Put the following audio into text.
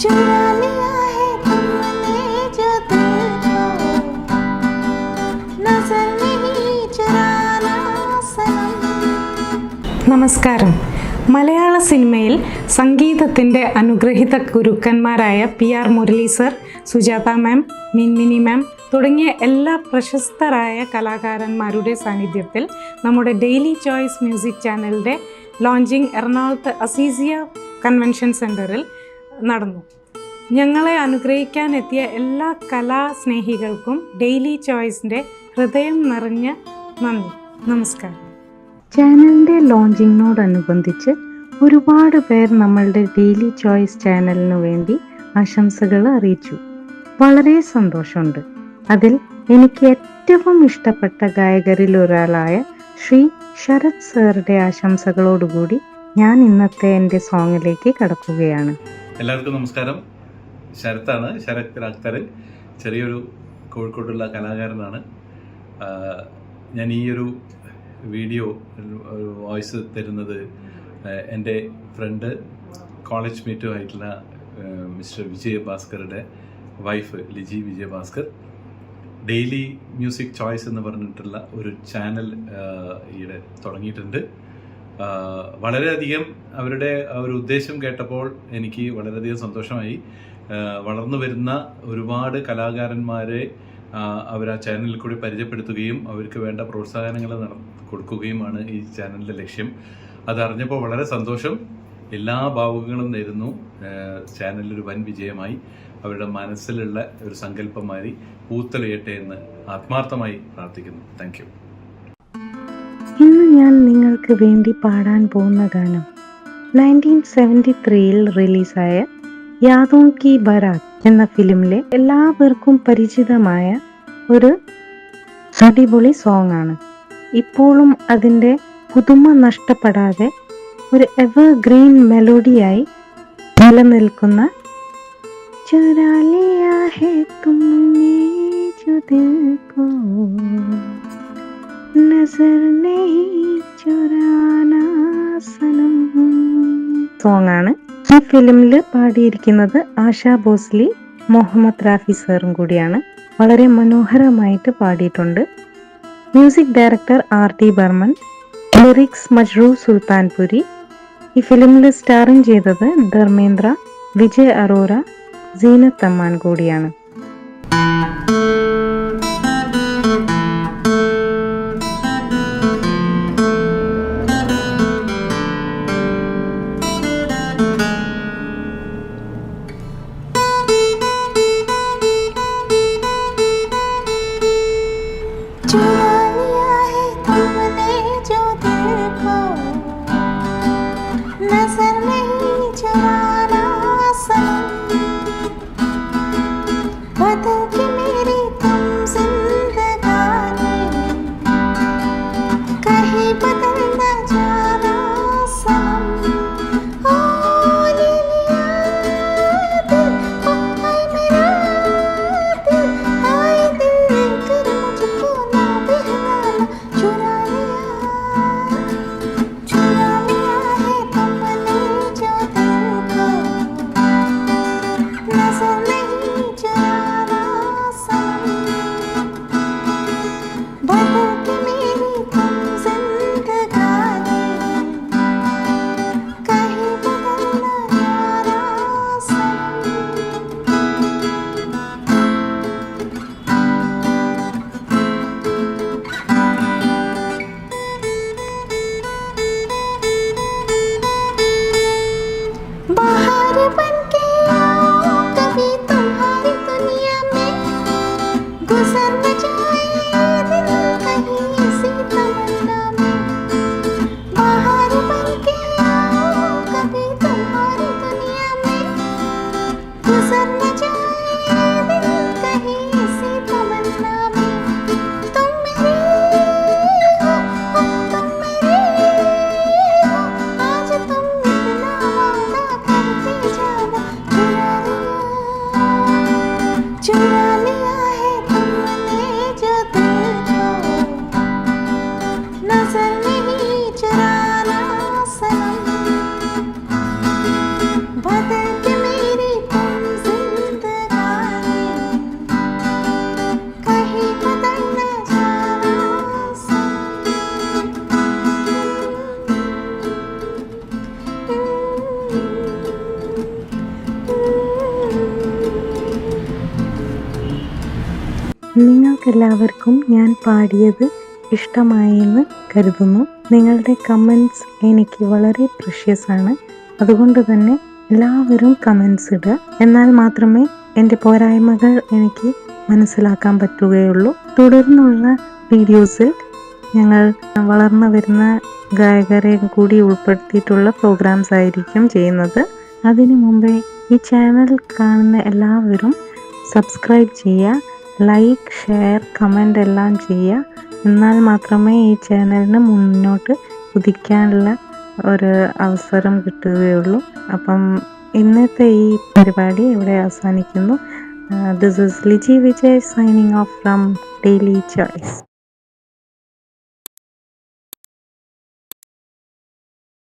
चुरा लिया है तुमने जो दिल को नजर नहीं चुराना सनम നമസ്കാരം മലയാള സിനിമയിൽ സംഗീതത്തിൻ്റെ അനുഗ്രഹീത ഗുരുക്കന്മാരായ P R Murali sir Sujatha ma'am Minmini ma'am തുടങ്ങിയ എല്ലാ പ്രശസ്തരായ കലാകാരന്മാരുടെ സാന്നിധ്യത്തിൽ നമ്മുടെ ഡെയിലി ചോയ്സ് മ്യൂസിക് ചാനലിൻ്റെ ലോഞ്ചിങ് എറണാകുളത്ത് അസീസിയ കൺവെൻഷൻ സെൻറ്ററിൽ നടന്നു. ഞങ്ങളെ അനുഗ്രഹിക്കാൻ എത്തിയ എല്ലാ കലാസ്നേഹികൾക്കും ഡെയിലി ചോയ്സിന്റെ ഹൃദയം നിറഞ്ഞ നന്ദി. നമസ്കാരം. ചാനലിന്റെ ലോഞ്ചിങ്ങിനോടനുബന്ധിച്ച് ഒരുപാട് പേർ നമ്മളുടെ ഡെയിലി ചോയ്സ് ചാനലിനു വേണ്ടി ആശംസകൾ അറിയിച്ചു. വളരെ സന്തോഷമുണ്ട്. അതിൽ എനിക്ക് ഏറ്റവും ഇഷ്ടപ്പെട്ട ഗായകരിൽ ഒരാളായ ശ്രീ ശരത് സാറുടെ ആശംസകളോടുകൂടി ഞാൻ ഇന്നത്തെ എന്റെ സോങ്ങിലേക്ക് കടക്കുകയാണ്. എല്ലാവർക്കും നമസ്കാരം. ശരത്താണ് ശരത് അക്തർ ചെറിയൊരു കോഴിക്കോട്ടുള്ള കലാകാരനാണ്. ഞാൻ ഈ ഒരു വീഡിയോ വോയിസ് തരുന്നത് എന്റെ ഫ്രണ്ട് കോളേജ് മേറ്റും ആയിട്ടുള്ള mister വിജയഭാസ്കറുടെ wife Liji Vijayabhaskar. Daily music choice എന്ന് പറഞ്ഞിട്ടുള്ള ഒരു ചാനൽ ഈയിടെ തുടങ്ങിയിട്ടുണ്ട്. വളരെയധികം അവരുടെ ഒരു ഉദ്ദേശം കേട്ടപ്പോൾ എനിക്ക് വളരെയധികം സന്തോഷമായി. വളർന്നു വരുന്ന ഒരുപാട് കലാകാരന്മാരെ അവർ ആ ചാനലിൽ കൂടി പരിചയപ്പെടുത്തുകയും അവർക്ക് വേണ്ട പ്രോത്സാഹനങ്ങൾ കൊടുക്കുകയുമാണ് ഈ ചാനലിന്റെ ലക്ഷ്യം. അതറിഞ്ഞപ്പോൾ വളരെ സന്തോഷം. എല്ലാ ഭാവുകങ്ങളും നേരുന്നു. ചാനലിലൊരു വൻ വിജയമായി. അവരുടെ മനസ്സിലുള്ള ഒരു സങ്കല്പമാരി പൂത്തലയട്ടെ എന്ന് ആത്മാർത്ഥമായി പ്രാർത്ഥിക്കുന്നു. താങ്ക് നിങ്ങൾക്ക് വേണ്ടി പാടാൻ പോകുന്ന ഗാനം. നയന്റീൻ സെവന്റി ത്രീയിൽ റിലീസായ യാദോ കി ബരാത് എന്ന ഫിലിമിലെ എല്ലാവർക്കും പരിചിതമായ ഒരു അടിപൊളി സോങ് ആണ്. ഇപ്പോഴും അതിന്റെ പുതുമ നഷ്ടപ്പെടാതെ ഒരു എവർ ഗ്രീൻ മെലോഡിയായി നിലനിൽക്കുന്ന ചുരാ ലിയാ ഹേ നസർ സോങ് ആണ്. ഈ ഫിലിമിൽ പാടിയിരിക്കുന്നത് ആശാ ഭോസ്ലി മുഹമ്മദ് റാഫി സാറും കൂടിയാണ്. വളരെ മനോഹരമായിട്ട് പാടിയിട്ടുണ്ട്. Music director R D Burman lyrics Majrooh Sultanpuri. ഈ ഫിലിമിൽ സ്റ്റാറിങ് ചെയ്തത് ധർമ്മേന്ദ്ര വിജയ് അറോറ സീനത്ത് കൂടിയാണ്. Пота നിങ്ങൾക്കെല്ലാവർക്കും ഞാൻ പാടിയത് ഇഷ്ടമായെന്ന് കരുതുന്നു. നിങ്ങളുടെ കമൻസ് എനിക്ക് വളരെ പ്രഷ്യസ് ആണ്. അതുകൊണ്ട് തന്നെ എല്ലാവരും കമൻസ് ഇടുക എന്നാൽ മാത്രമേ എന്റെ പോരായ്മകൾ എനിക്ക് മനസ്സിലാക്കാൻ പറ്റുകയുള്ളൂ. തുടർന്നുള്ള വീഡിയോസിൽ ഞങ്ങൾ വളർന്നു വരുന്ന ഗായകരെ കൂടി ഉൾപ്പെടുത്തിയിട്ടുള്ള പ്രോഗ്രാംസ് ആയിരിക്കും ചെയ്യുന്നത്. അതിനു മുമ്പേ ഈ ചാനൽ കാണുന്ന എല്ലാവരും സബ്സ്ക്രൈബ് ചെയ്യുക. ലൈക്ക് ഷെയർ കമന്റ് എല്ലാം ചെയ്യുക. എന്നാൽ മാത്രമേ ഈ ചാനലിന് മുന്നോട്ട് കുതിക്കാനുള്ള ഒരു അവസരം കിട്ടുകയുള്ളൂ. അപ്പം ഇന്നത്തെ ഈ പരിപാടി ഇവിടെ അവസാനിക്കുന്നു. This is Liji Vijay signing off from daily choice